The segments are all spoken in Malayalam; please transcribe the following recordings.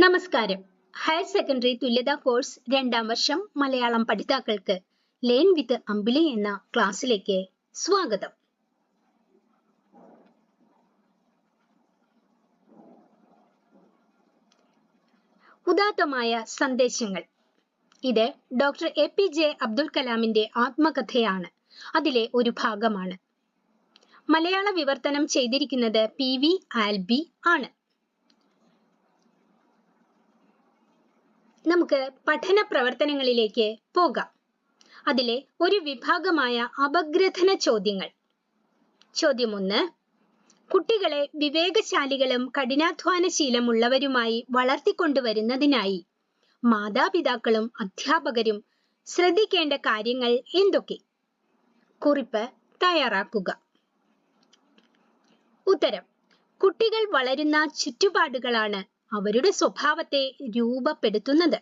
നമസ്കാരം. ഹയർ സെക്കൻഡറി തുല്യതാ കോഴ്സ് രണ്ടാം വർഷം മലയാളം പഠിതാക്കൾക്ക് ലേൺ വിത്ത് അമ്പിളി എന്ന ക്ലാസ്സിലേക്ക് സ്വാഗതം. ഉദാത്തമായ സന്ദേശങ്ങൾ. ഇത് doctor A P J Abdul കലാമിന്റെ ആത്മകഥയാണ്. അതിലെ ഒരു ഭാഗമാണ്. മലയാള വിവർത്തനം ചെയ്തിരിക്കുന്നത് പി വി ആൽബി ആണ്. നമുക്ക് പഠന പ്രവർത്തനങ്ങളിലേക്ക് പോകാം. അതിലെ ഒരു വിഭാഗമായ അപഗ്രഥന ചോദ്യങ്ങൾ. ചോദ്യം ഒന്ന് കുട്ടികളെ വിവേകശാലികളും കഠിനാധ്വാനശീലമുള്ളവരുമായി വളർത്തിക്കൊണ്ടുവരുന്നതിനായി മാതാപിതാക്കളും അധ്യാപകരും ശ്രദ്ധിക്കേണ്ട കാര്യങ്ങൾ എന്തൊക്കെ? കുറിപ്പ് തയ്യാറാക്കുക. ഉത്തരം കുട്ടികൾ വളരുന്ന ചുറ്റുപാടുകളാണ് അവരുടെ സ്വഭാവത്തെ രൂപപ്പെടുത്തുന്നത്.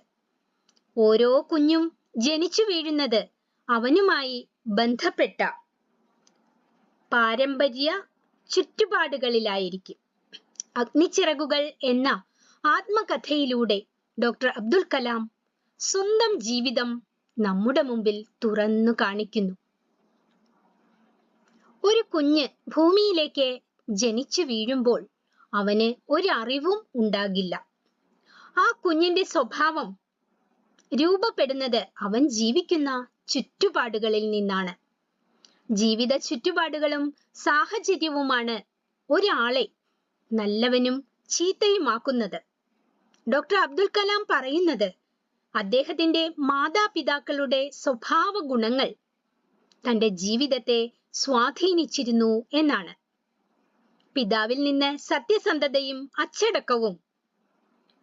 ഓരോ കുഞ്ഞും ജനിച്ചു വീഴുന്നത് അവനുമായി ബന്ധപ്പെട്ട പാരമ്പര്യ ചുറ്റുപാടുകളിലായിരിക്കും. അഗ്നിച്ചിറകുകൾ എന്ന ആത്മകഥയിലൂടെ ഡോക്ടർ അബ്ദുൽ കലാം സ്വന്തം ജീവിതം നമ്മുടെ മുമ്പിൽ തുറന്നു കാണിക്കുന്നു. ഒരു കുഞ്ഞ് ഭൂമിയിലേക്ക് ജനിച്ചു വീഴുമ്പോൾ അവന് ഒരു അറിവും ഉണ്ടാകില്ല. ആ കുഞ്ഞിന്റെ സ്വഭാവം രൂപപ്പെടുന്നത് അവൻ ജീവിക്കുന്ന ചുറ്റുപാടുകളിൽ നിന്നാണ്. ജീവിത ചുറ്റുപാടുകളും സാഹചര്യവുമാണ് ഒരാളെ നല്ലവനും ചീത്തയുമാക്കുന്നത്. ഡോക്ടർ അബ്ദുൽ കലാം പറയുന്നത് അദ്ദേഹത്തിന്റെ മാതാപിതാക്കളുടെ സ്വഭാവ ഗുണങ്ങൾ തന്റെ ജീവിതത്തെ സ്വാധീനിച്ചിരുന്നു എന്നാണ്. പിതാവിൽ നിന്ന് സത്യസന്ധതയും അച്ചടക്കവും.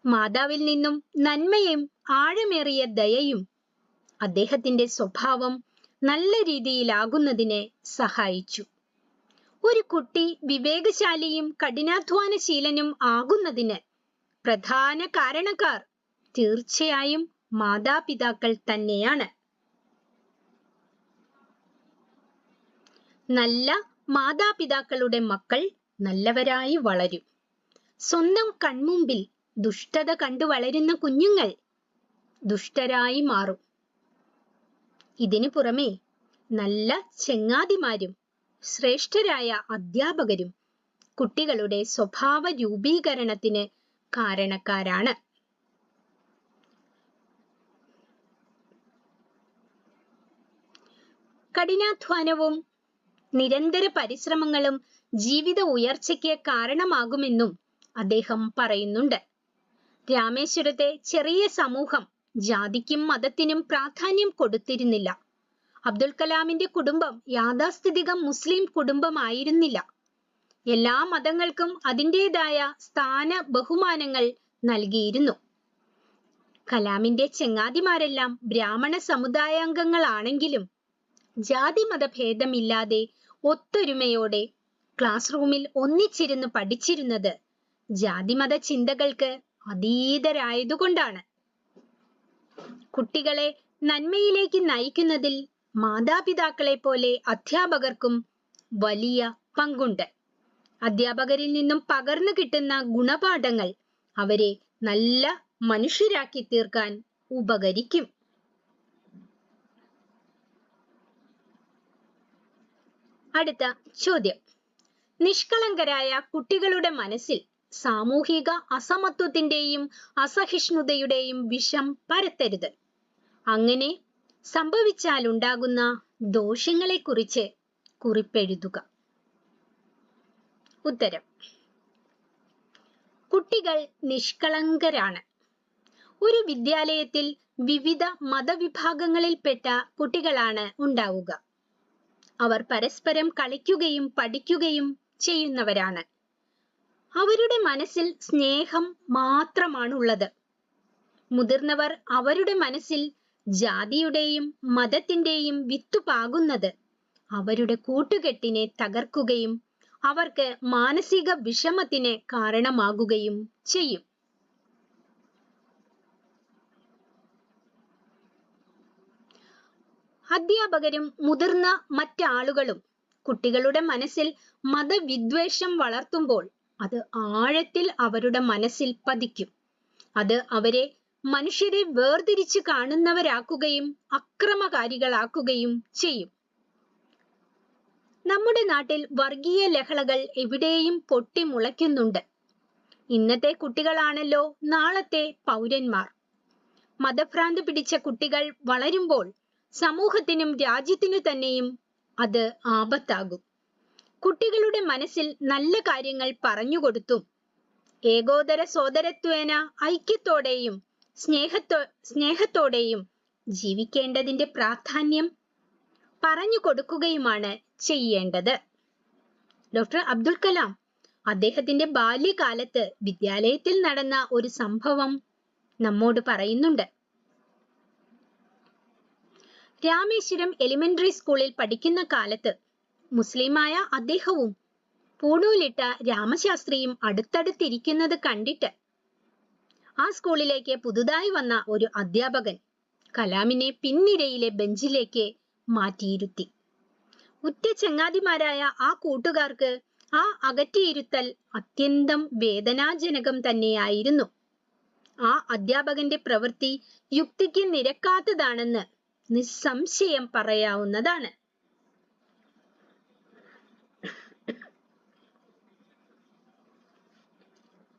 മാതാവിൽ നിന്നും നന്മയും ആഴമേറിയ ദയയും അദ്ദേഹത്തിന്റെ സ്വഭാവം നല്ല രീതിയിലാകുന്നതിന് സഹായിച്ചു. ഒരു കുട്ടി വിവേകശാലിയും കഠിനാധ്വാനശീലനും ആകുന്നതിന് പ്രധാന കാരണക്കാർ തീർച്ചയായും മാതാപിതാക്കൾ തന്നെയാണ്. നല്ല മാതാപിതാക്കളുടെ മക്കൾ നല്ലവരായി വളരും. സ്വന്തം കൺമുമ്പിൽ ദുഷ്ടത കണ്ടു വളരുന്ന കുഞ്ഞുങ്ങൾ ദുഷ്ടരായി മാറും. ഇതിനു പുറമെ നല്ല ചെങ്ങാതിമാരും ശ്രേഷ്ഠരായ അധ്യാപകരും കുട്ടികളുടെ സ്വഭാവ രൂപീകരണത്തിന് കാരണക്കാരാണ്. കഠിനാധ്വാനവും നിരന്തര പരിശ്രമങ്ങളും ജീവിത ഉയർച്ചയ്ക്ക് കാരണമാകുമെന്നും അദ്ദേഹം പറയുന്നുണ്ട്. രാമേശ്വരത്തെ ചെറിയ സമൂഹം ജാതിക്കും മതത്തിനും പ്രാധാന്യം കൊടുത്തിരുന്നില്ല. അബ്ദുൽ കലാമിന്റെ കുടുംബം യാഥാസ്ഥിതികം മുസ്ലിം കുടുംബമായിരുന്നില്ല. എല്ലാ മതങ്ങൾക്കും അതിന്റെതായ സ്ഥാന ബഹുമാനങ്ങൾ നൽകിയിരുന്നു. കലാമിന്റെ ചെങ്ങാതിമാരെല്ലാം ബ്രാഹ്മണ സമുദായാംഗങ്ങളാണെങ്കിലും ജാതി മതഭേദമില്ലാതെ ഒത്തൊരുമയോടെ ക്ലാസ് റൂമിൽ ഒന്നിച്ചിരുന്ന് പഠിച്ചിരുന്നത് ജാതിമത ചിന്തകൾക്ക് അതീതരായതുകൊണ്ടാണ്. കുട്ടികളെ നന്മയിലേക്ക് നയിക്കുന്നതിൽ മാതാപിതാക്കളെ പോലെ അധ്യാപകർക്കും വലിയ പങ്കുണ്ട്. അധ്യാപകരിൽ നിന്നും പകർന്നു കിട്ടുന്ന ഗുണപാഠങ്ങൾ അവരെ നല്ല മനുഷ്യരാക്കി തീർക്കാൻ ഉപകരിക്കും. അടുത്ത ചോദ്യം. നിഷ്കളങ്കരായ കുട്ടികളുടെ മനസ്സിൽ സാമൂഹിക അസമത്വത്തിന്റെയും അസഹിഷ്ണുതയുടെയും വിഷം പരത്തരുത്. അങ്ങനെ സംഭവിച്ചാലുണ്ടാകുന്ന ദോഷങ്ങളെക്കുറിച്ച് കുറിപ്പെഴുതുക. ഉത്തരം. കുട്ടികൾ നിഷ്കളങ്കരാണ്. ഒരു വിദ്യാലയത്തിൽ വിവിധ മതവിഭാഗങ്ങളിൽപ്പെട്ട കുട്ടികളാണ് ഉണ്ടാവുക. അവർ പരസ്പരം കളിക്കുകയും പഠിക്കുകയും ചെയ്യുന്നവരാണ്. അവരുടെ മനസ്സിൽ സ്നേഹം മാത്രമാണ് ഉള്ളത് മുതിർന്നവർ അവരുടെ മനസ്സിൽ ജാതിയുടെയും മതത്തിന്റെയും വിത്തുപാകുന്നത് അവരുടെ കൂട്ടുകെട്ടിനെ തകർക്കുകയും അവർക്ക് മാനസിക വിഷമത്തിന് കാരണമാകുകയും ചെയ്യും. അധ്യാപകരും മുതിർന്ന മറ്റാളുകളും കുട്ടികളുടെ മനസ്സിൽ മതവിദ്വേഷം വളർത്തുമ്പോൾ അത് ആഴത്തിൽ അവരുടെ മനസ്സിൽ പതിക്കും. അത് അവരെ മനുഷ്യരെ വേർതിരിച്ച് കാണുന്നവരാക്കുകയും അക്രമകാരികളാക്കുകയും ചെയ്യും. നമ്മുടെ നാട്ടിൽ വർഗീയ ലഹളകൾ എവിടെയും പൊട്ടിമുളയ്ക്കുന്നുണ്ട് ഇന്നത്തെ കുട്ടികളാണല്ലോ നാളത്തെ പൗരന്മാർ. മതഭ്രാന്ത് പിടിച്ച കുട്ടികൾ വളരുമ്പോൾ സമൂഹത്തിനും രാജ്യത്തിനു തന്നെയും അത് ആപത്താകും. കുട്ടികളുടെ മനസ്സിൽ നല്ല കാര്യങ്ങൾ പറഞ്ഞു പറഞ്ഞുകൊടുത്തും ഏകോദര സോദരത്വേന ഐക്യത്തോടെയും സ്നേഹത്തോ സ്നേഹത്തോടെയും ജീവിക്കേണ്ടതിന്റെ പ്രാധാന്യം പറഞ്ഞു കൊടുക്കുകയുമാണ് ചെയ്യേണ്ടത്. ഡോക്ടർ അബ്ദുൽ കലാം അദ്ദേഹത്തിന്റെ ബാല്യകാലത്ത് വിദ്യാലയത്തിൽ നടന്ന ഒരു സംഭവം നമ്മോട് പറയുന്നുണ്ട്. രാമേശ്വരം എലിമെന്ററി സ്കൂളിൽ പഠിക്കുന്ന കാലത്ത് മുസ്ലിമായ അദ്ദേഹവും പൂണൂലിട്ട രാമശാസ്ത്രിയും അടുത്തടുത്തിരിക്കുന്നത് കണ്ടിട്ട് ആ സ്കൂളിലേക്ക് പുതുതായി വന്ന ഒരു അധ്യാപകൻ കലാമിനെ പിന്നിരയിലെ ബെഞ്ചിലേക്ക് മാറ്റിയിരുത്തി. ഉറ്റ ചങ്ങാതിമാരായ ആ കൂട്ടുകാർക്ക് ആ അകറ്റിയിരുത്തൽ അത്യന്തം വേദനാജനകം തന്നെയായിരുന്നു. ആ അധ്യാപകന്റെ പ്രവൃത്തി യുക്തിക്ക് നിരക്കാത്തതാണെന്ന് നിസ്സംശയം പറയാവുന്നതാണ്.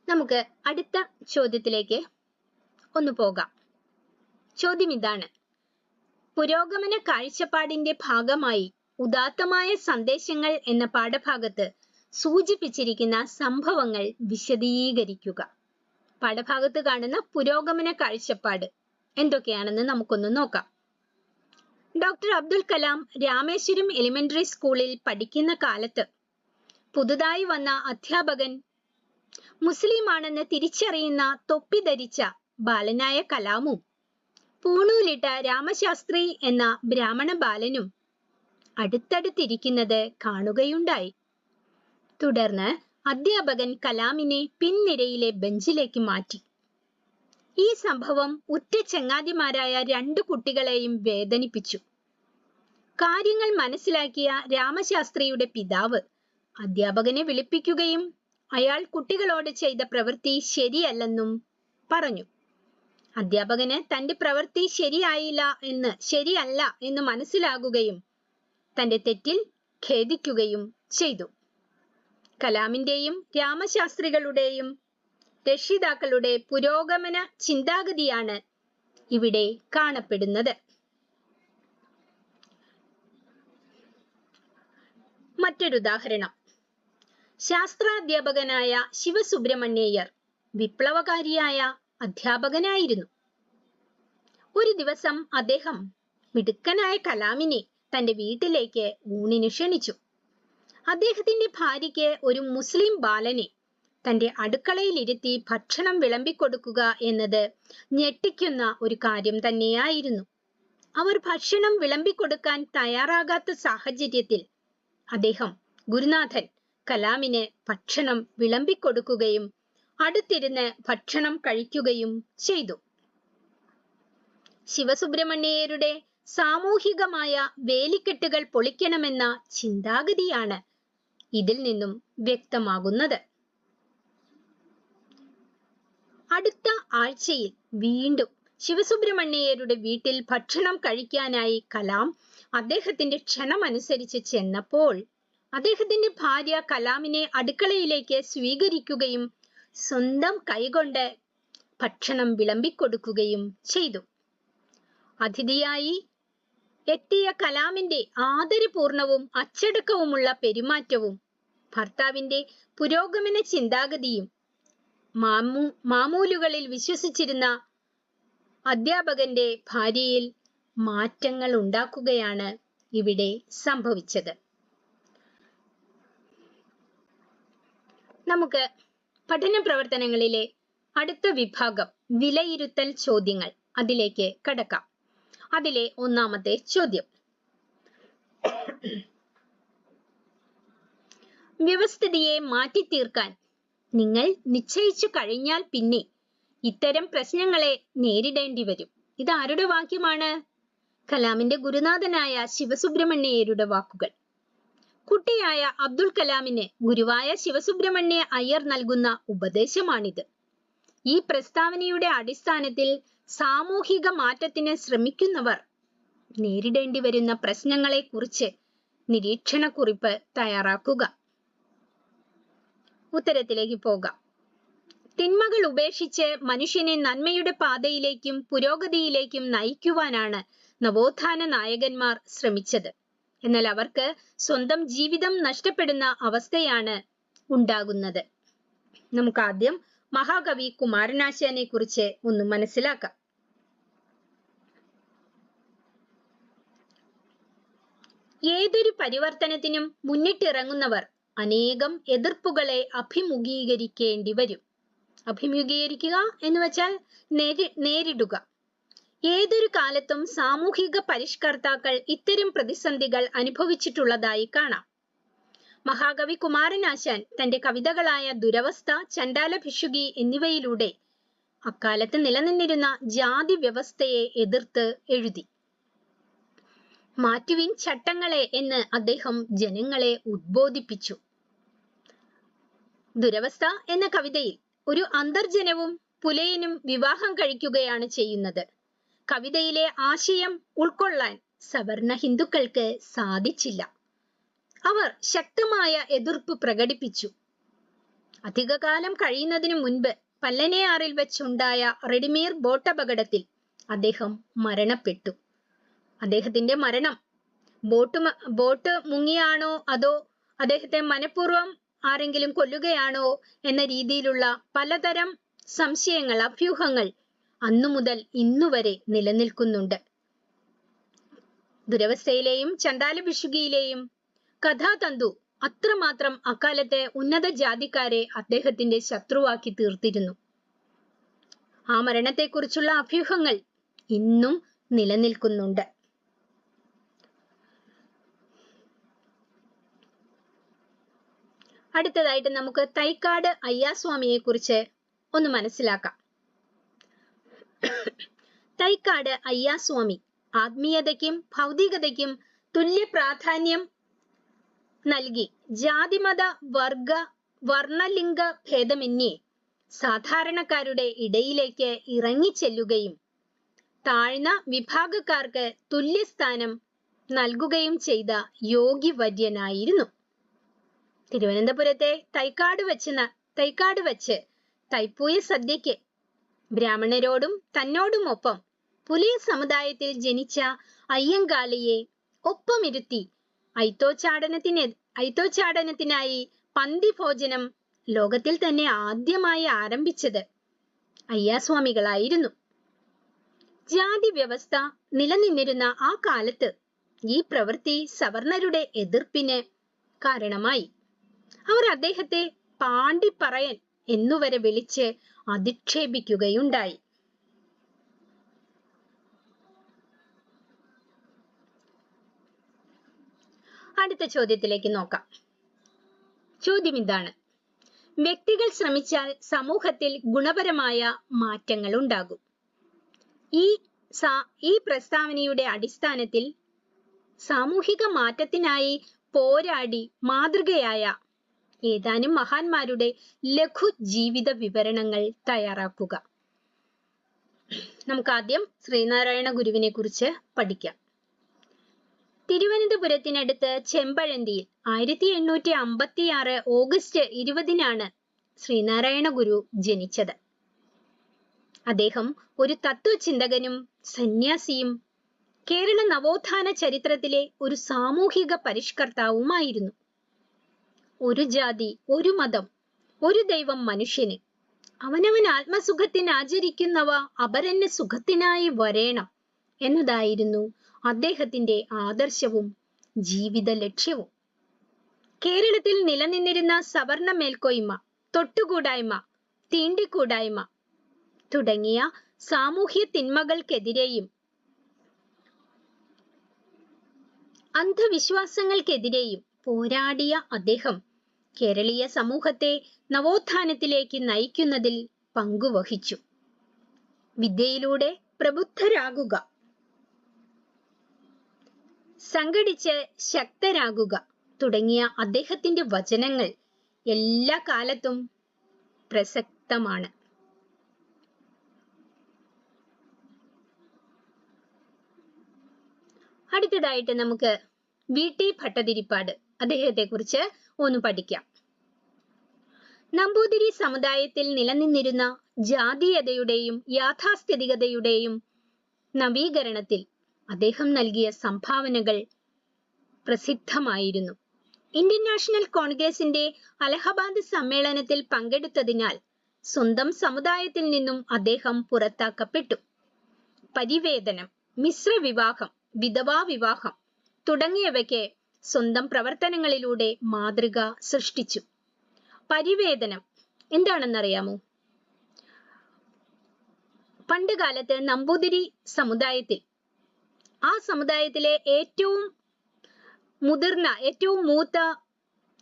നമുക്ക് അടുത്ത ചോദ്യത്തിലേക്ക് ഒന്ന് പോകാം. ചോദ്യം ഇതാണ്. പുരോഗമന കാഴ്ചപ്പാടിന്റെ ഭാഗമായി ഉദാത്തമായ സന്ദേശങ്ങൾ എന്ന പാഠഭാഗത്ത് സൂചിപ്പിച്ചിരിക്കുന്ന സംഭവങ്ങൾ വിശദീകരിക്കുക. പാഠഭാഗത്ത് കാണുന്ന പുരോഗമന കാഴ്ചപ്പാട് എന്തൊക്കെയാണെന്ന് നമുക്കൊന്ന് നോക്കാം. ഡോക്ടർ അബ്ദുൽ കലാം രാമേശ്വരം എലിമെന്ററി സ്കൂളിൽ പഠിക്കുന്ന കാലത്ത് പുതുതായി വന്ന അധ്യാപകൻ മുസ്ലിമാണെന്ന് തിരിച്ചറിയുന്ന തൊപ്പി ധരിച്ച ബാലനായ കലാമും പൂണൂലിട്ട രാമശാസ്ത്രി എന്ന ബ്രാഹ്മണ ബാലനും അടുത്തടുത്തിരിക്കുന്നത് കാണുകയുണ്ടായി. തുടർന്ന് അധ്യാപകൻ കലാമിനെ പിൻനിരയിലെ ബെഞ്ചിലേക്ക് മാറ്റി. ഈ സംഭവം ഉറ്റ ചങ്ങാതിമാരായ രണ്ടു കുട്ടികളെയും വേദനിപ്പിച്ചു. കാര്യങ്ങൾ മനസ്സിലാക്കിയ രാമശാസ്ത്രിയുടെ പിതാവ് അധ്യാപകനെ വിളിപ്പിക്കുകയും അയാൾ കുട്ടികളോട് ചെയ്ത പ്രവൃത്തി ശരിയല്ലെന്നും പറഞ്ഞു. അധ്യാപകന് തന്റെ പ്രവൃത്തി ശരിയായില്ല എന്ന് ശരിയല്ല എന്ന് മനസ്സിലാകുകയും തന്റെ തെറ്റിൽ ഖേദിക്കുകയും ചെയ്തു. കലാമിന്റെയും രാമശാസ്ത്രികളുടെയും രക്ഷിതാക്കളുടെ പുരോഗമന ചിന്താഗതിയാണ് ഇവിടെ കാണപ്പെടുന്നത്. മറ്റൊരുദാഹരണം ശാസ്ത്രാധ്യാപകനായ ശിവസുബ്രഹ്മണ്യയ്യർ വിപ്ലവകാരിയായ അധ്യാപകനായിരുന്നു. ഒരു ദിവസം അദ്ദേഹം മിടുക്കനായ കലാമിനെ തന്റെ വീട്ടിലേക്ക് ഊണിന് ക്ഷണിച്ചു. അദ്ദേഹത്തിന്റെ ഭാര്യയ്ക്ക് ഒരു മുസ്ലിം ബാലനെ തന്റെ അടുക്കളയിലിരുത്തി ഭക്ഷണം വിളമ്പിക്കൊടുക്കുക എന്നത് ഞെട്ടിക്കുന്ന ഒരു കാര്യം തന്നെയായിരുന്നു. അവർ ഭക്ഷണം വിളമ്പിക്കൊടുക്കാൻ തയ്യാറാകാത്ത സാഹചര്യത്തിൽ അദ്ദേഹം ഗുരുനാഥൻ കലാമിന് ഭക്ഷണം വിളമ്പിക്കൊടുക്കുകയും അടുത്തിരുന്ന് ഭക്ഷണം കഴിക്കുകയും ചെയ്തു. ശിവസുബ്രഹ്മണ്യരുടെ സാമൂഹികമായ വേലിക്കെട്ടുകൾ പൊളിക്കണമെന്ന ചിന്താഗതിയാണ് ഇതിൽ നിന്നും വ്യക്തമാകുന്നത്. അടുത്ത ആഴ്ചയിൽ വീണ്ടും ശിവസുബ്രഹ്മണ്യരുടെ വീട്ടിൽ ഭക്ഷണം കഴിക്കാനായി കലാം അദ്ദേഹത്തിന്റെ ക്ഷണമനുസരിച്ച് ചെന്നപ്പോൾ അദ്ദേഹത്തിന്റെ ഭാര്യ കലാമിനെ അടുക്കളയിലേക്ക് സ്വീകരിക്കുകയും സ്വന്തം കൈകൊണ്ട് ഭക്ഷണം വിളമ്പിക്കൊടുക്കുകയും ചെയ്തു. അതിഥിയായി എത്തിയ കലാമിന്റെ ആദരപൂർണവും അച്ചടക്കവുമുള്ള പെരുമാറ്റവും ഭർത്താവിന്റെ പുരോഗമന ചിന്താഗതിയും മാമൂ മാമൂലുകളിൽ വിശ്വസിച്ചിരുന്ന അധ്യാപകന്റെ ഭാര്യയിൽ മാറ്റങ്ങൾ ഉണ്ടാക്കുകയാണ് ഇവിടെ സംഭവിച്ചത്. നമുക്ക് പഠന പ്രവർത്തനങ്ങളിലെ അടുത്ത വിഭാഗം വിലയിരുത്തൽ ചോദ്യങ്ങൾ അതിലേക്ക് കടക്കാം. അതിലെ ഒന്നാമത്തെ ചോദ്യം. വ്യവസ്ഥിതിയെ മാറ്റി തീർക്കാൻ നിങ്ങൾ നിശ്ചയിച്ചു കഴിഞ്ഞാൽ പിന്നെ ഇത്തരം പ്രശ്നങ്ങളെ നേരിടേണ്ടി വരും. ഇത് ആരുടെ വാക്യമാണ്? കലാമിന്റെ ഗുരുനാഥനായ ശിവസുബ്രഹ്മണ്യരുടെ വാക്കുകൾ. കുട്ടിയായ അബ്ദുൽ കലാമിന് ഗുരുവായ ശിവസുബ്രഹ്മണ്യ അയ്യർ നൽകുന്ന ഉപദേശമാണിത്. ഈ പ്രസ്താവനയുടെ അടിസ്ഥാനത്തിൽ സാമൂഹിക മാറ്റത്തിന് ശ്രമിക്കുന്നവർ നേരിടേണ്ടി വരുന്ന പ്രശ്നങ്ങളെ കുറിച്ച് നിരീക്ഷണക്കുറിപ്പ് തയ്യാറാക്കുക. ഉത്തരത്തിലേക്ക് പോകാം. തിന്മകൾ ഉപേക്ഷിച്ച് മനുഷ്യനെ നന്മയുടെ പാതയിലേക്കും പുരോഗതിയിലേക്കും നയിക്കുവാനാണ് നവോത്ഥാന നായകന്മാർ ശ്രമിച്ചത്. എന്നാൽ അവർക്ക് സ്വന്തം ജീവിതം നഷ്ടപ്പെടുന്ന അവസ്ഥയാണ് ഉണ്ടാകുന്നത്. നമുക്ക് ആദ്യം മഹാകവി കുമാരനാശാനെ കുറിച്ച് ഒന്ന് മനസ്സിലാക്കാം. ഏതൊരു പരിവർത്തനത്തിനും മുന്നിട്ടിറങ്ങുന്നവർ അനേകം എതിർപ്പുകളെ അഭിമുഖീകരിക്കേണ്ടി വരും. അഭിമുഖീകരിക്കുക എന്ന് വെച്ചാൽ നേരി നേരിടുക. ഏതൊരു കാലത്തും സാമൂഹിക പരിഷ്കർത്താക്കൾ ഇത്തരം പ്രതിസന്ധികൾ അനുഭവിച്ചിട്ടുള്ളതായി കാണാം. മഹാകവി കുമാരനാശാൻ തന്റെ കവിതകളായ ദുരവസ്ഥ ചണ്ടാല ഭിഷുകി എന്നിവയിലൂടെ അക്കാലത്ത് നിലനിന്നിരുന്ന ജാതി വ്യവസ്ഥയെ എതിർത്ത് എഴുതി. മാറ്റുവിൻ ചട്ടങ്ങളെ എന്ന് അദ്ദേഹം ജനങ്ങളെ ഉദ്ബോധിപ്പിച്ചു. ദുരവസ്ഥ എന്ന കവിതയിൽ ഒരു അന്തർജനവും പുലയനും വിവാഹം കഴിക്കുകയാണ് ചെയ്യുന്നത്. കവിതയിലെ ആശയം ഉൾക്കൊള്ളാൻ സവർണ ഹിന്ദുക്കൾക്ക് സാധിച്ചില്ല. അവർ ശക്തമായ എതിർപ്പ് പ്രകടിപ്പിച്ചു. അധികകാലം കഴിയുന്നതിനു മുൻപ് പല്ലനയാറിൽ വെച്ചുണ്ടായ റെഡിമീർ ബോട്ടപകടത്തിൽ അദ്ദേഹം മരണപ്പെട്ടു. അദ്ദേഹത്തിന്റെ മരണം ബോട്ട് ബോട്ട് മുങ്ങിയാണോ അതോ അദ്ദേഹത്തെ മനഃപൂർവം ആരെങ്കിലും കൊല്ലുകയാണോ എന്ന രീതിയിലുള്ള പലതരം സംശയങ്ങൾ അഭ്യൂഹങ്ങൾ അന്നു മുതൽ ഇന്നുവരെ നിലനിൽക്കുന്നുണ്ട്. ദുരവസ്ഥയിലെയും ചണ്ടാല ഭിഷുകിയിലെയും കഥാതന്തു അത്രമാത്രം അക്കാലത്തെ ഉന്നത ജാതിക്കാരെ അദ്ദേഹത്തിന്റെ ശത്രുവാക്കി തീർത്തിരുന്നു. ആ മരണത്തെക്കുറിച്ചുള്ള അഭ്യൂഹങ്ങൾ ഇന്നും നിലനിൽക്കുന്നുണ്ട്. അടുത്തതായിട്ട് നമുക്ക് തൈക്കാട് അയ്യാസ്വാമിയെ കുറിച്ച് ഒന്ന് മനസ്സിലാക്കാം. തൈക്കാട് അയ്യാസ്വാമി. ആത്മീയതയ്ക്കും ഭൗതികതയ്ക്കും തുല്യ പ്രാധാന്യം നൽകി. ജാതിമത വർഗ വർണലിംഗ ഭേദമന്യേ സാധാരണക്കാരുടെ ഇടയിലേക്ക് ഇറങ്ങിച്ചെല്ലുകയും താഴ്ന്ന വിഭാഗക്കാർക്ക് തുല്യസ്ഥാനം നൽകുകയും ചെയ്ത യോഗി യോഗിവര്യനായിരുന്നു. തിരുവനന്തപുരത്തെ തൈക്കാട് വെച്ച് തൈക്കാട് വെച്ച് തൈപ്പൂയ സദ്യയ്ക്ക് ബ്രാഹ്മണരോടും തന്നോടുമൊപ്പം പുലിയ സമുദായത്തിൽ ജനിച്ച അയ്യങ്കാളിയെ ഒപ്പമിരുത്തി ഐത്തോച്ചാടനത്തിന് ഐത്തോച്ചാടനത്തിനായി പന്തി ഭോജനം ലോകത്തിൽ തന്നെ ആദ്യമായി ആരംഭിച്ചത് അയ്യാസ്വാമികളായിരുന്നു. ജാതി വ്യവസ്ഥ നിലനിന്നിരുന്ന ആ കാലത്ത് ഈ പ്രവൃത്തി സവർണരുടെ എതിർപ്പിന് കാരണമായി. അവർ അദ്ദേഹത്തെ പാണ്ടിപ്പറയൻ എന്നുവരെ വിളിച്ച് അധിക്ഷേപിക്കുകയുണ്ടായി. അടുത്ത ചോദ്യത്തിലേക്ക് നോക്കാം. ചോദ്യം ഇതാണ്. വ്യക്തികൾ ശ്രമിച്ചാൽ സമൂഹത്തിൽ ഗുണപരമായ മാറ്റങ്ങൾ ഉണ്ടാകും. ഈ ഈ പ്രസ്താവനയുടെ അടിസ്ഥാനത്തിൽ സാമൂഹിക മാറ്റത്തിനായി പോരാടി മാതൃകയായ ഏതാനും മഹാന്മാരുടെ ലഘു ജീവിത വിവരണങ്ങൾ തയ്യാറാക്കുക. നമുക്ക് ആദ്യം ശ്രീനാരായണ ഗുരുവിനെ കുറിച്ച് പഠിക്കാം. തിരുവനന്തപുരത്തിനടുത്ത് ചെമ്പഴന്തിയിൽ ആയിരത്തി എണ്ണൂറ്റി അമ്പത്തി ആറ് ഓഗസ്റ്റ് ഇരുപതിനാണ് ശ്രീനാരായണ ഗുരു ജനിച്ചത്. അദ്ദേഹം ഒരു തത്വചിന്തകനും സന്യാസിയും കേരള നവോത്ഥാന ചരിത്രത്തിലെ ഒരു സാമൂഹിക പരിഷ്കർത്താവുമായിരുന്നു. ഒരു ജാതി ഒരു മതം ഒരു ദൈവം മനുഷ്യന്. അവനവൻ ആത്മസുഖത്തിന് ആചരിക്കുന്നവ അപരന് സുഖത്തിനായി വരേണം എന്നതായിരുന്നു അദ്ദേഹത്തിന്റെ ആദർശവും ജീവിത ലക്ഷ്യവും കേരളത്തിൽ നിലനിന്നിരുന്ന സവർണ മേൽക്കോയ്മ തൊട്ടുകൂടായ്മ തീണ്ടിക്കൂടായ്മ തുടങ്ങിയ സാമൂഹ്യ തിന്മകൾക്കെതിരെയും അന്ധവിശ്വാസങ്ങൾക്കെതിരെയും പോരാടിയ അദ്ദേഹം കേരളീയ സമൂഹത്തെ നവോത്ഥാനത്തിലേക്ക് നയിക്കുന്നതിൽ പങ്കുവഹിച്ചു. വിദ്യയിലൂടെ പ്രബുദ്ധരാകുക. സംഘടിച്ച് ശക്തരാകുക തുടങ്ങിയ അദ്ദേഹത്തിന്റെ വചനങ്ങൾ എല്ലാ കാലത്തും പ്രസക്തമാണ്. അടുത്തതായിട്ട് നമുക്ക് വി ടി ഭട്ടതിരിപ്പാട് അദ്ദേഹത്തെ കുറിച്ച് ഒന്ന് പഠിക്കാം. നമ്പൂതിരി സമുദായത്തിൽ നിലനിന്നിരുന്ന ജാതീയതയുടെയും യാഥാസ്ഥിതികതയുടെയും നവീകരണത്തിൽ അദ്ദേഹം നൽകിയ സംഭാവനകൾ പ്രസിദ്ധമായിരുന്നു. ഇന്ത്യൻ നാഷണൽ കോൺഗ്രസിന്റെ അലഹബാദ് സമ്മേളനത്തിൽ പങ്കെടുത്തതിനാൽ സ്വന്തം സമുദായത്തിൽ നിന്നും അദ്ദേഹം പുറത്താക്കപ്പെട്ടു. പരിവേദനം മിശ്ര വിവാഹം വിധവാ വിവാഹം തുടങ്ങിയവയ്ക്ക് സ്വന്തം പ്രവർത്തനങ്ങളിലൂടെ മാതൃക സൃഷ്ടിച്ചു. പരിവേദനം എന്താണെന്നറിയാമോ? പണ്ട് കാലത്ത് നമ്പൂതിരി സമുദായത്തിൽ ആ സമുദായത്തിലെ ഏറ്റവും മുതിർന്ന ഏറ്റവും മൂത്ത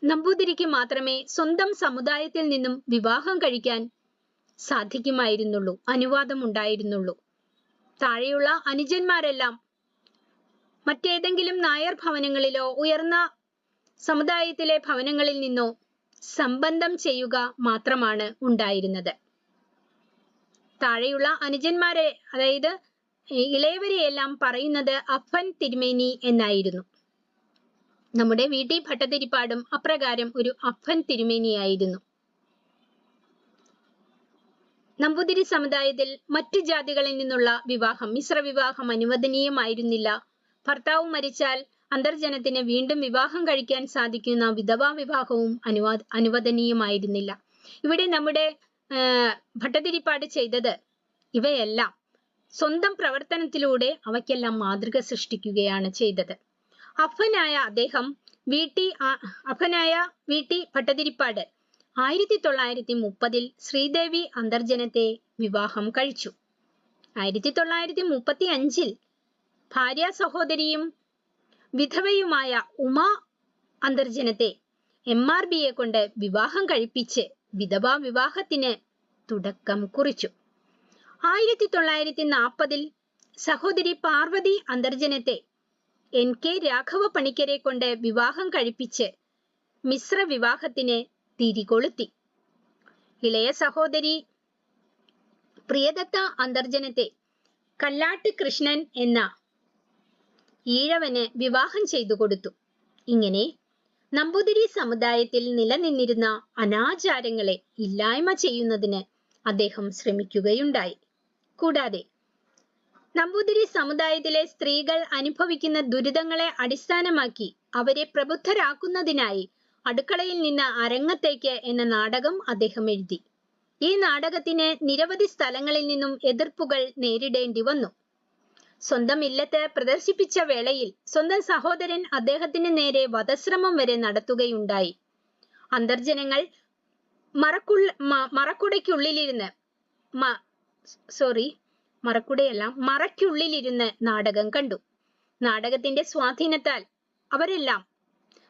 നമ്പൂതിരിക്ക് മാത്രമേ സ്വന്തം സമുദായത്തിൽ നിന്നും വിവാഹം കഴിക്കാൻ സാധിക്കുമായിരുന്നുള്ളൂ അനുവാദം ഉണ്ടായിരുന്നുള്ളൂ താഴെയുള്ള അനുജന്മാരെല്ലാം മറ്റേതെങ്കിലും നായർ ഭവനങ്ങളിലോ ഉയർന്ന സമുദായത്തിലെ ഭവനങ്ങളിൽ നിന്നോ സംബന്ധം ചെയ്യുക മാത്രമാണ് ഉണ്ടായിരുന്നത്. താഴെയുള്ള അനുജന്മാരെ അതായത് ഇളയവരെയെല്ലാം പറയുന്നത് അപ്പൻ തിരുമേനി എന്നായിരുന്നു. നമ്മുടെ വി. ടി. ഭട്ടതിരിപ്പാടും അപ്രകാരം ഒരു അപ്പൻ തിരുമേനിയായിരുന്നു. നമ്പൂതിരി സമുദായത്തിൽ മറ്റു ജാതികളിൽ നിന്നുള്ള വിവാഹം മിശ്ര വിവാഹം അനുവദനീയമായിരുന്നില്ല ഭർത്താവ് മരിച്ചാൽ അന്തർജനത്തിന് വീണ്ടും വിവാഹം കഴിക്കാൻ സാധിക്കുന്ന വിധവാ വിവാഹവും അനുവാ അനുവദനീയമായിരുന്നില്ല. ഇവിടെ നമ്മുടെ ഭട്ടതിരിപ്പാട് ചെയ്തത് ഇവയെല്ലാം സ്വന്തം പ്രവർത്തനത്തിലൂടെ അവയ്ക്കെല്ലാം മാതൃക സൃഷ്ടിക്കുകയാണ് ചെയ്തത്. അഫനായ അദ്ദേഹം വീട്ടി അഫനായ വീട്ടി ഭട്ടതിരിപ്പാട് ആയിരത്തി തൊള്ളായിരത്തി മുപ്പതിൽ ശ്രീദേവി അന്തർജനത്തെ വിവാഹം കഴിച്ചു. ആയിരത്തി തൊള്ളായിരത്തി മുപ്പത്തി അഞ്ചിൽ ഭാര്യ സഹോദരിയും വിധവയുമായ ഉമ അന്തർജനത്തെ എം ആർ ബിയെ കൊണ്ട് വിവാഹം കഴിപ്പിച്ച് വിധവാ വിവാഹത്തിന് തുടക്കം കുറിച്ചു. ആയിരത്തി തൊള്ളായിരത്തി നാൽപ്പതിൽ സഹോദരി പാർവതി അന്തർജനത്തെ എൻ കെ രാഘവ പണിക്കരെ കൊണ്ട് വിവാഹം കഴിപ്പിച്ച് മിശ്ര വിവാഹത്തിന് തിരികൊളുത്തി. ഇളയ സഹോദരി പ്രിയദത്ത അന്തർജനത്തെ കല്ലാട്ട് കൃഷ്ണൻ എന്ന ഈഴവന് വിവാഹം ചെയ്തു കൊടുത്തു. ഇങ്ങനെ നമ്പൂതിരി സമുദായത്തിൽ നിലനിന്നിരുന്ന അനാചാരങ്ങളെ ഇല്ലായ്മ ചെയ്യുന്നതിന് അദ്ദേഹം ശ്രമിക്കുകയുണ്ടായി. കൂടാതെ നമ്പൂതിരി സമുദായത്തിലെ സ്ത്രീകൾ അനുഭവിക്കുന്ന ദുരിതങ്ങളെ അടിസ്ഥാനമാക്കി അവരെ പ്രബുദ്ധരാക്കുന്നതിനായി അടുക്കളയിൽ നിന്ന് അരങ്ങത്തേക്ക് എന്ന നാടകം അദ്ദേഹം എഴുതി. ഈ നാടകത്തിന് നിരവധി സ്ഥലങ്ങളിൽ നിന്നും എതിർപ്പുകൾ നേരിടേണ്ടി വന്നു. സ്വന്തം ഇല്ലത്ത് പ്രദർശിപ്പിച്ച വേളയിൽ സ്വന്തം സഹോദരൻ അദ്ദേഹത്തിന് നേരെ വധശ്രമം വരെ നടത്തുകയുണ്ടായി. അന്തർജനങ്ങൾ മറക്കുള്ള മറക്കുടയ്ക്കുള്ളിലിരുന്ന് സോറി മറക്കുടയല്ല മറയ്ക്കുള്ളിലിരുന്ന് നാടകം കണ്ടു. നാടകത്തിന്റെ സ്വാധീനത്താൽ അവരെല്ലാം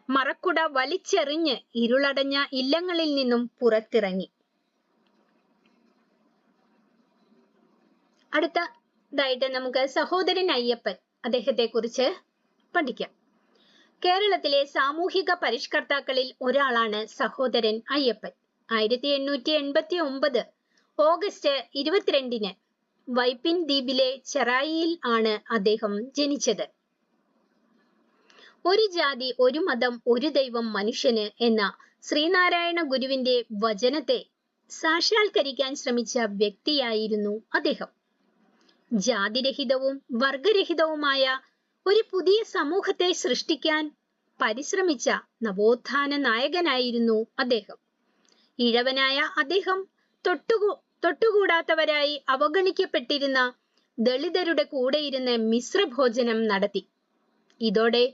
മറക്കുട വലിച്ചെറിഞ്ഞ് ഇരുളടഞ്ഞ ഇല്ലങ്ങളിൽ നിന്നും പുറത്തിറങ്ങി. അടുത്തതായിട്ട് നമുക്ക് സഹോദരൻ അയ്യപ്പൻ അദ്ദേഹത്തെ കുറിച്ച് പഠിക്കാം. കേരളത്തിലെ സാമൂഹിക പരിഷ്കർത്താക്കളിൽ ഒരാളാണ് സഹോദരൻ അയ്യപ്പൻ. ആയിരത്തി എണ്ണൂറ്റി എൺപത്തി ഒമ്പത് ഓഗസ്റ്റ് ഇരുപത്തിരണ്ടിന് വൈപ്പിൻ ദ്വീപിലെ ചെറായിയിൽ ആണ് അദ്ദേഹം ജനിച്ചത്. ഒരു ജാതി ഒരു മതം ഒരു ദൈവം മനുഷ്യന് എന്ന ശ്രീനാരായണ ഗുരുവിന്റെ വചനത്തെ സാക്ഷാത്കരിക്കാൻ ശ്രമിച്ച വ്യക്തിയായിരുന്നു അദ്ദേഹം. ജാതിരഹിതവും വർഗരഹിതവുമായ ഒരു പുതിയ സമൂഹത്തെ സൃഷ്ടിക്കാൻ പരിശ്രമിച്ച നവോത്ഥാന നായകനായിരുന്നു അദ്ദേഹം. ഇഴവനായ അദ്ദേഹം തൊട്ടുകൂ തൊട്ടുകൂടാത്തവരായി അവഗണിക്കപ്പെട്ടിരുന്ന ദളിതരുടെ കൂടെ ഇരുന്ന് മിശ്രഭോജനം നടത്തി. ഇതോടെ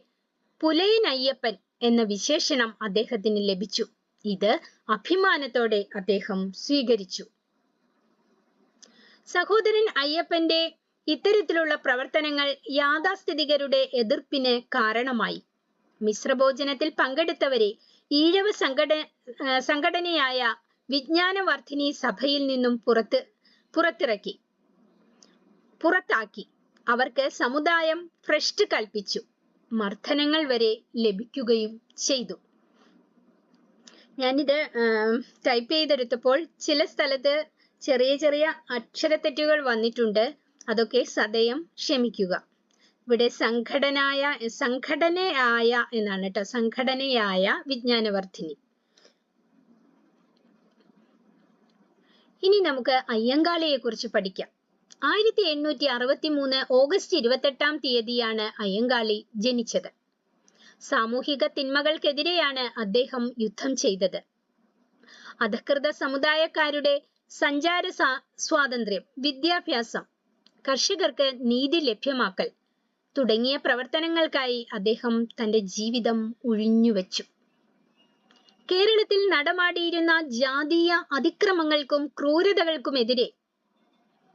പുലയൻ അയ്യപ്പൻ എന്ന വിശേഷണം അദ്ദേഹത്തിന് ലഭിച്ചു. ഇത് അഭിമാനത്തോടെ അദ്ദേഹം സ്വീകരിച്ചു. സഹോദരൻ അയ്യപ്പന്റെ ഇത്തരത്തിലുള്ള പ്രവർത്തനങ്ങൾ യാഥാസ്ഥിതികരുടെ എതിർപ്പിന് കാരണമായി. മിശ്രഭോജനത്തിൽ പങ്കെടുത്തവരെ ഈഴവ സംഘട സംഘടനയായ വിജ്ഞാനവർദ്ധിനി സഭയിൽ നിന്നും പുറത്ത് പുറത്തിറക്കി. പുറത്താക്കി. അവർക്ക് സമുദായം ഫ്രഷ്ട് കൽപ്പിച്ചു. മർദ്ദനങ്ങൾ വരെ ലഭിക്കുകയും ചെയ്തു. ഞാനിത് ടൈപ്പ് ചെയ്തെടുത്തപ്പോൾ ചില സ്ഥലത്ത് ചെറിയ ചെറിയ അക്ഷരത്തെറ്റുകൾ വന്നിട്ടുണ്ട്. അതൊക്കെ സദയം ക്ഷമിക്കുക. ഇവിടെ സംഘടനായ സംഘടനയായ എന്നാണ് കേട്ടോ. സംഘടനയായ വിജ്ഞാനവർദ്ധിനി ഇനി നമുക്ക് അയ്യങ്കാളിയെ കുറിച്ച് പഠിക്കാം. ആയിരത്തി എണ്ണൂറ്റി അറുപത്തി മൂന്ന് ഓഗസ്റ്റ് ഇരുപത്തെട്ടാം തീയതിയാണ് അയ്യങ്കാളി ജനിച്ചത്. സാമൂഹിക തിന്മകൾക്കെതിരെയാണ് അദ്ദേഹം യുദ്ധം ചെയ്തത്. അധകൃത സമുദായക്കാരുടെ സഞ്ചാര സ്വാതന്ത്ര്യം വിദ്യാഭ്യാസം കർഷകർക്ക് നീതി ലഭ്യമാക്കൽ തുടങ്ങിയ പ്രവർത്തനങ്ങൾക്കായി അദ്ദേഹം തന്റെ ജീവിതം ഉഴിഞ്ഞുവെച്ചു. കേരളത്തിൽ നടമാടിയിരുന്ന ജാതീയ അതിക്രമങ്ങൾക്കും ക്രൂരതകൾക്കുമെതിരെ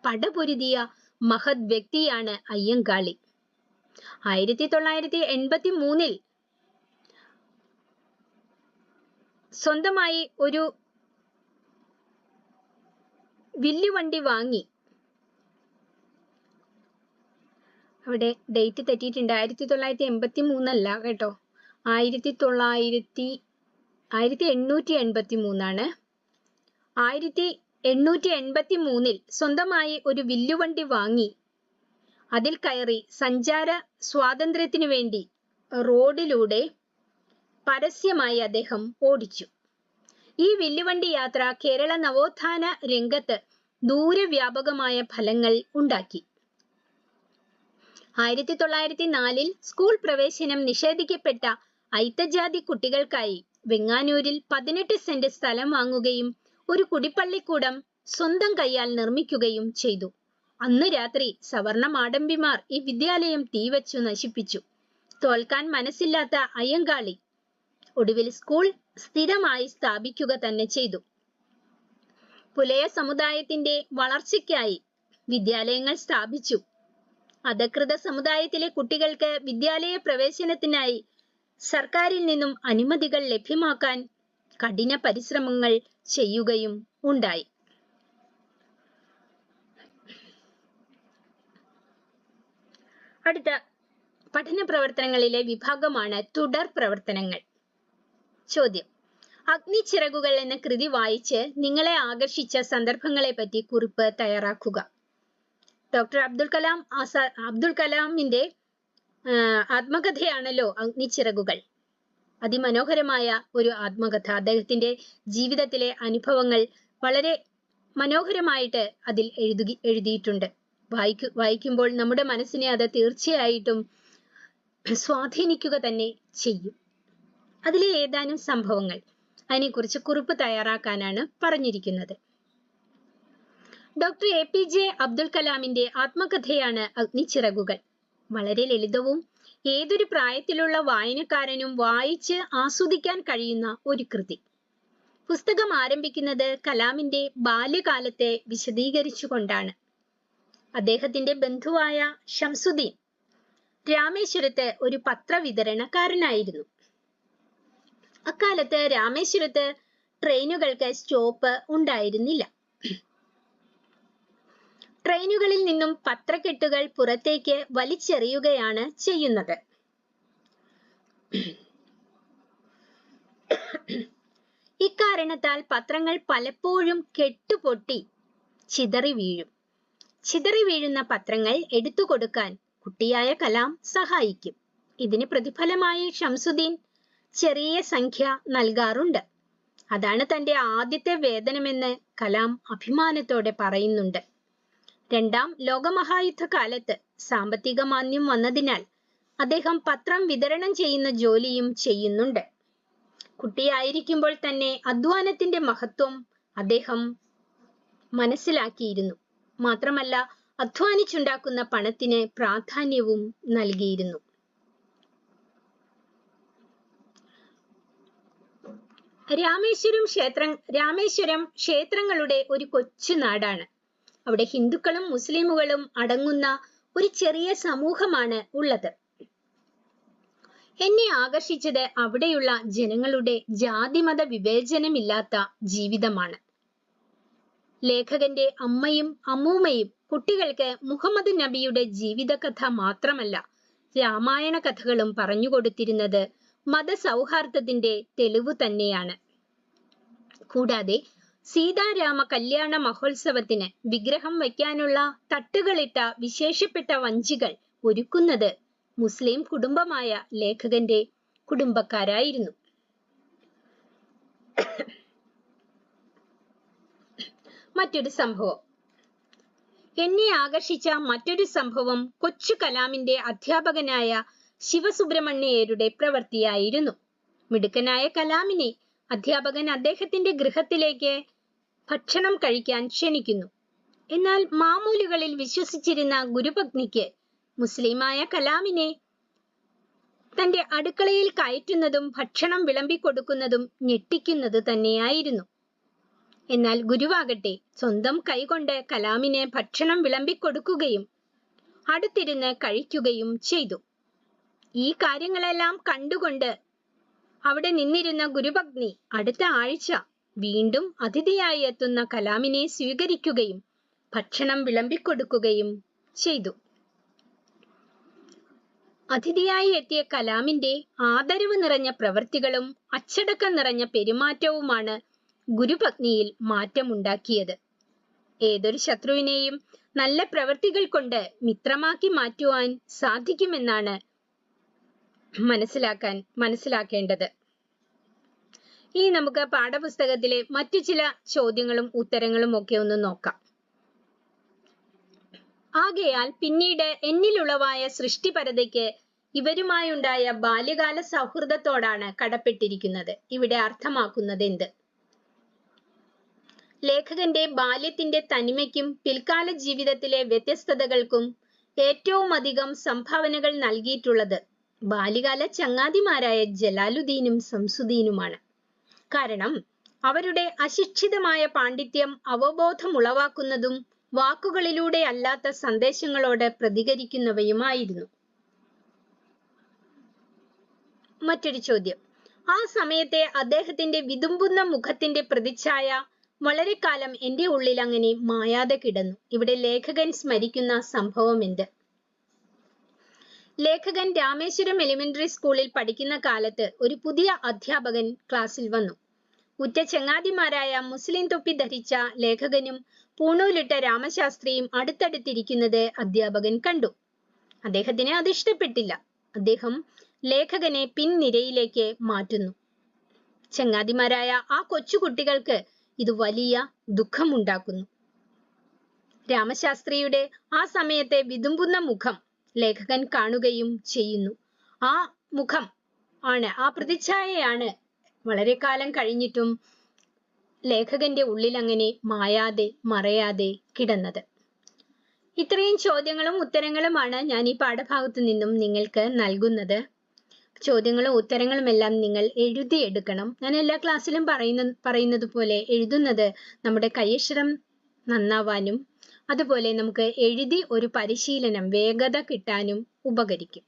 പടപൊരുതിയ മഹത് വ്യക്തിയാണ് അയ്യങ്കാളി. ആയിരത്തി തൊള്ളായിരത്തി എൺപത്തി മൂന്നിൽ സ്വന്തമായി ഒരു വില്ലുവണ്ടി വാങ്ങി. അവിടെ ഡേറ്റ് തെറ്റിയിട്ടുണ്ട്. ആയിരത്തി തൊള്ളായിരത്തി എൺപത്തി മൂന്നല്ല കേട്ടോ. ആയിരത്തി തൊള്ളായിരത്തി ആയിരത്തി എണ്ണൂറ്റി എൺപത്തി മൂന്നാണ് ആയിരത്തി എണ്ണൂറ്റി എൺപത്തി മൂന്നിൽ സ്വന്തമായി ഒരു വില്ലുവണ്ടി വാങ്ങി. അതിൽ കയറി സഞ്ചാര സ്വാതന്ത്ര്യത്തിനു വേണ്ടി റോഡിലൂടെ പരസ്യമായി അദ്ദേഹം ഓടിച്ചു. ഈ വില്ലുവണ്ടി യാത്ര കേരള നവോത്ഥാന രംഗത്ത് ദൂരവ്യാപകമായ ഫലങ്ങൾ ഉണ്ടാക്കി. ആയിരത്തി തൊള്ളായിരത്തി നാലിൽ സ്കൂൾ പ്രവേശനം നിഷേധിക്കപ്പെട്ട ഐത്തജാതി കുട്ടികൾക്കായി വെങ്ങാനൂരിൽ പതിനെട്ട് സെന്റ് സ്ഥലം വാങ്ങുകയും ഒരു കുടിപ്പള്ളിക്കൂടം സ്വന്തം കൈയാൽ നിർമ്മിക്കുകയും ചെയ്തു. അന്ന് രാത്രി സവർണ മാടമ്പിമാർ ഈ വിദ്യാലയം തീവച്ചു നശിപ്പിച്ചു. തോൽക്കാൻ മനസ്സില്ലാത്ത അയ്യങ്കാളി ഒടുവിൽ സ്കൂൾ സ്ഥിരമായി സ്ഥാപിക്കുക തന്നെ ചെയ്തു. പുലയ സമുദായത്തിന്റെ വളർച്ചയ്ക്കായി വിദ്യാലയങ്ങൾ സ്ഥാപിച്ചു. അധകൃത സമുദായത്തിലെ കുട്ടികൾക്ക് വിദ്യാലയ പ്രവേശനത്തിനായി സർക്കാരിൽ നിന്നും അനുമതികൾ ലഭ്യമാക്കാൻ കഠിന പരിശ്രമങ്ങൾ ചെയ്യുകയും ഉണ്ടായി. അടുത്ത പഠന പ്രവർത്തനങ്ങളിലെ വിഭാഗമാണ് തുടർ പ്രവർത്തനങ്ങൾ. ചോദ്യം. അഗ്നിച്ചിറകുകൾ എന്ന കൃതി വായിച്ച് നിങ്ങളെ ആകർഷിച്ച സന്ദർഭങ്ങളെ പറ്റി കുറിപ്പ് തയ്യാറാക്കുക. ഡോക്ടർ അബ്ദുൽ കലാം ആസാ അബ്ദുൽ കലാമിന്റെ ആത്മകഥയാണല്ലോ അഗ്നിച്ചിറകുകൾ. അതിമനോഹരമായ ഒരു ആത്മകഥ. അദ്ദേഹത്തിന്റെ ജീവിതത്തിലെ അനുഭവങ്ങൾ വളരെ മനോഹരമായിട്ട് അതിൽ എഴുതി എഴുതിയിട്ടുണ്ട്. വായിക്കു വായിക്കുമ്പോൾ നമ്മുടെ മനസ്സിനെ അത് തീർച്ചയായിട്ടും സ്വാധീനിക്കുക തന്നെ ചെയ്യും. അതിലെ ഏതാനും സംഭവങ്ങൾ. അതിനെക്കുറിച്ച് കുറിപ്പ് തയ്യാറാക്കാനാണ് പറഞ്ഞിരിക്കുന്നത്. Doctor A P J Abdul കലാമിന്റെ ആത്മകഥയാണ് അഗ്നിച്ചിറകുകൾ വളരെ ലളിതവും ഏതൊരു പ്രായത്തിലുള്ള വായനക്കാരനും വായിച്ച് ആസ്വദിക്കാൻ കഴിയുന്ന ഒരു കൃതി. പുസ്തകം ആരംഭിക്കുന്നത് കലാമിന്റെ ബാല്യകാലത്തെ വിശദീകരിച്ചുകൊണ്ടാണ്. അദ്ദേഹത്തിന്റെ ബന്ധുവായ ഷംസുദ്ദീൻ രാമേശ്വരത്ത് ഒരു പത്രവിതരണക്കാരനായിരുന്നു. അക്കാലത്ത് രാമേശ്വരത്ത് ട്രെയിനുകൾക്ക് സ്റ്റോപ്പ് ഉണ്ടായിരുന്നില്ല. ട്രെയിനുകളിൽ നിന്നും പത്രക്കെട്ടുകൾ പുറത്തേക്ക് വലിച്ചെറിയുകയാണ് ചെയ്യുന്നത്. ഇക്കാരണത്താൽ പത്രങ്ങൾ പലപ്പോഴും കെട്ടുപൊട്ടി ചിതറി വീഴും. ചിതറി വീഴുന്ന പത്രങ്ങൾ എടുത്തു കൊടുക്കാൻ കുട്ടിയായ കലാം സഹായിക്കും. ഇതിന് പ്രതിഫലമായി ഷംസുദ്ദീൻ ചെറിയ സംഖ്യ നൽകാറുണ്ട്. അതാണ് തന്റെ ആദ്യത്തെ വേതനമെന്ന് കലാം അഭിമാനത്തോടെ പറയുന്നുണ്ട്. രണ്ടാം ലോകമഹായുദ്ധ കാലത്ത് സാമ്പത്തിക മാന്യം വന്നതിനാൽ അദ്ദേഹം പത്രം വിതരണം ചെയ്യുന്ന ജോലിയും ചെയ്യുന്നുണ്ട്. കുട്ടിയായിരിക്കുമ്പോൾ തന്നെ അധ്വാനത്തിന്റെ മഹത്വം അദ്ദേഹം മനസ്സിലാക്കിയിരുന്നു. മാത്രമല്ല അധ്വാനിച്ചുണ്ടാക്കുന്ന പണത്തിന് പ്രാധാന്യവും നൽകിയിരുന്നു. രാമേശ്വരം ക്ഷേത്രം രാമേശ്വരം ക്ഷേത്രങ്ങളുടെ ഒരു കൊച്ചു നാടാണ്. അവിടെ ഹിന്ദുക്കളും മുസ്ലിമുകളും അടങ്ങുന്ന ഒരു ചെറിയ സമൂഹമാണ് ഉള്ളത്. എന്നെ ആകർഷിച്ചത് അവിടെയുള്ള ജനങ്ങളുടെ ജാതിമത വിവേചനമില്ലാത്ത ജീവിതമാണ്. ലേഖകന്റെ അമ്മയും അമ്മൂമ്മയും കുട്ടികൾക്ക് മുഹമ്മദ് നബിയുടെ ജീവിതകഥ മാത്രമല്ല രാമായണ കഥകളും പറഞ്ഞുകൊടുത്തിരുന്നത് മതസൗഹാർദ്ദത്തിന്റെ തെളിവ് തന്നെയാണ്. കൂടാതെ സീതാരാമ കല്യാണ മഹോത്സവത്തിന് വിഗ്രഹം വയ്ക്കാനുള്ള തട്ടുകളിട്ട വിശേഷപ്പെട്ട വഞ്ചികൾ ഒരുക്കുന്നത് മുസ്ലിം കുടുംബമായ ലേഖകന്റെ കുടുംബക്കാരായിരുന്നു. മറ്റൊരു സംഭവം. എന്നെ ആകർഷിച്ച മറ്റൊരു സംഭവം കൊച്ചു കലാമിന്റെ അധ്യാപകനായ ശിവസുബ്രഹ്മണ്യരുടെ പ്രവൃത്തിയായിരുന്നു. മിടുക്കനായ കലാമിനെ അധ്യാപകൻ അദ്ദേഹത്തിന്റെ ഗൃഹത്തിലേക്ക് ഭക്ഷണം കഴിക്കാൻ ക്ഷണിക്കുന്നു. എന്നാൽ മാമൂലുകളിൽ വിശ്വസിച്ചിരുന്ന ഗുരുപത്നിക്ക് മുസ്ലിമായ കലാമിനെ തന്റെ അടുക്കളയിൽ കയറ്റുന്നതും ഭക്ഷണം വിളമ്പിക്കൊടുക്കുന്നതും ഞെട്ടിക്കുന്നത് തന്നെയായിരുന്നു. എന്നാൽ ഗുരുവാകട്ടെ സ്വന്തം കൈകൊണ്ട് കലാമിന് ഭക്ഷണം വിളമ്പിക്കൊടുക്കുകയും അടുത്തിരുന്ന് കഴിക്കുകയും ചെയ്തു. ഈ കാര്യങ്ങളെല്ലാം കണ്ടുകൊണ്ട് അവിടെ നിന്നിരുന്ന ഗുരുഭഗ്നി അടുത്ത ആഴ്ച വീണ്ടും അതിഥിയായി എത്തുന്ന കലാമിനെ സ്വീകരിക്കുകയും ഭക്ഷണം വിളമ്പിക്കൊടുക്കുകയും ചെയ്തു. അതിഥിയായി എത്തിയ കലാമിന്റെ ആദരവ് നിറഞ്ഞ പ്രവൃത്തികളും അച്ചടക്കം നിറഞ്ഞ പെരുമാറ്റവുമാണ് ഗുരുപത്നിയിൽ മാറ്റമുണ്ടാക്കിയത്. ഏതൊരു ശത്രുവിനെയും നല്ല പ്രവൃത്തികൾ കൊണ്ട് മിത്രമാക്കി മാറ്റുവാൻ സാധിക്കുമെന്നാണ് മനസ്സിലാക്കാൻ മനസ്സിലാക്കേണ്ടത്. ഇനി നമുക്ക് പാഠപുസ്തകത്തിലെ മറ്റു ചില ചോദ്യങ്ങളും ഉത്തരങ്ങളും ഒക്കെ ഒന്ന് നോക്കാം. ആകയാൽ പിന്നീട് എന്നിലുളവായ സൃഷ്ടിപരതയ്ക്ക് ഇവരുമായുണ്ടായ ബാല്യകാല സൗഹൃദത്തോടാണ് കടപ്പെട്ടിരിക്കുന്നത്. ഇവിടെ അർത്ഥമാക്കുന്നത് എന്ത്? ലേഖകന്റെ ബാല്യത്തിന്റെ തനിമയ്ക്കും പിൽക്കാല ജീവിതത്തിലെ വ്യത്യസ്തതകൾക്കും ഏറ്റവും അധികം സംഭാവനകൾ നൽകിയിട്ടുള്ളത് ബാല്യകാല ചങ്ങാതിമാരായ ജലാലുദ്ദീനും സംസുദ്ദീനുമാണ്. കാരണം അവരുടെ അശിക്ഷിതമായ പാണ്ഡിത്യം അവബോധം ഉളവാക്കുന്നതും വാക്കുകളിലൂടെ അല്ലാത്ത സന്ദേശങ്ങളോട് പ്രതികരിക്കുന്നവയുമായിരുന്നു. മറ്റൊരു ചോദ്യം. ആ സമയത്തെ അദ്ദേഹത്തിന്റെ വിതുമ്പുന്ന മുഖത്തിന്റെ പ്രതിച്ഛായ വളരെ കാലം എന്റെ ഉള്ളിൽ അങ്ങനെ മായാതെ കിടന്നു. ഇവിടെ ലേഖകൻ സ്മരിക്കുന്ന സംഭവം എന്ത്? ലേഖകൻ രാമേശ്വരം എലിമെന്ററി സ്കൂളിൽ പഠിക്കുന്ന കാലത്ത് ഒരു പുതിയ അധ്യാപകൻ ക്ലാസ്സിൽ വന്നു. ഉറ്റ ചങ്ങാതിമാരായ മുസ്ലിം തൊപ്പി ധരിച്ച ലേഖകനും പൂണൂലിട്ട രാമശാസ്ത്രിയും അടുത്തടുത്തിരിക്കുന്നത് അധ്യാപകൻ കണ്ടു. അദ്ദേഹത്തിന് അത് ഇഷ്ടപ്പെട്ടില്ല. അദ്ദേഹം ലേഖകനെ പിൻനിരയിലേക്ക് മാറ്റുന്നു. ചങ്ങാതിമാരായ ആ കൊച്ചുകുട്ടികൾക്ക് ഇത് വലിയ ദുഃഖമുണ്ടാക്കുന്നു. രാമശാസ്ത്രിയുടെ ആ സമയത്തെ വിതുമ്പുന്ന മുഖം ലേഖകൻ കാണുകയും ചെയ്യുന്നു. ആ മുഖം ആണ് ആ പ്രതിച്ഛായയാണ് വളരെ കാലം കഴിഞ്ഞിട്ടും ലേഖകന്റെ ഉള്ളിൽ അങ്ങനെ മായാതെ മറയാതെ കിടന്നത്. ഇത്രയും ചോദ്യങ്ങളും ഉത്തരങ്ങളുമാണ് ഞാൻ ഈ പാഠഭാഗത്തു നിന്നും നിങ്ങൾക്ക് നൽകുന്നത്. ചോദ്യങ്ങളും ഉത്തരങ്ങളും എല്ലാം നിങ്ങൾ എഴുതിയെടുക്കണം. ഞാൻ എല്ലാ ക്ലാസ്സിലും പറയുന്ന പറയുന്നത് പോലെ എഴുതുന്നത് നമ്മുടെ കൈയക്ഷരം നന്നാവാനും അതുപോലെ നമുക്ക് എഴുതി ഒരു പരിശീലനം വേഗത കിട്ടാനും ഉപകരിക്കും.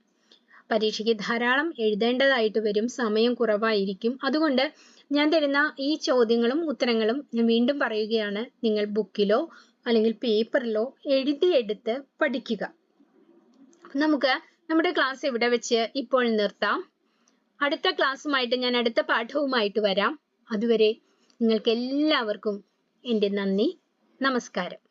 പരീക്ഷയ്ക്ക് ധാരാളം എഴുതേണ്ടതായിട്ട് വരും സമയം കുറവായിരിക്കും. അതുകൊണ്ട് ഞാൻ തരുന്ന ഈ ചോദ്യങ്ങളും ഉത്തരങ്ങളും ഞാൻ വീണ്ടും പറയുകയാണ്. നിങ്ങൾ ബുക്കിലോ അല്ലെങ്കിൽ പേപ്പറിലോ എഴുതിയെടുത്ത് പഠിക്കുക. നമുക്ക് നമ്മുടെ ക്ലാസ് ഇവിടെ വെച്ച് ഇപ്പോൾ നിർത്താം. അടുത്ത ക്ലാസ്സുമായിട്ട് ഞാൻ അടുത്ത പാഠവുമായിട്ട് വരാം. അതുവരെ നിങ്ങൾക്ക് എല്ലാവർക്കും എന്റെ നന്ദി. നമസ്കാരം.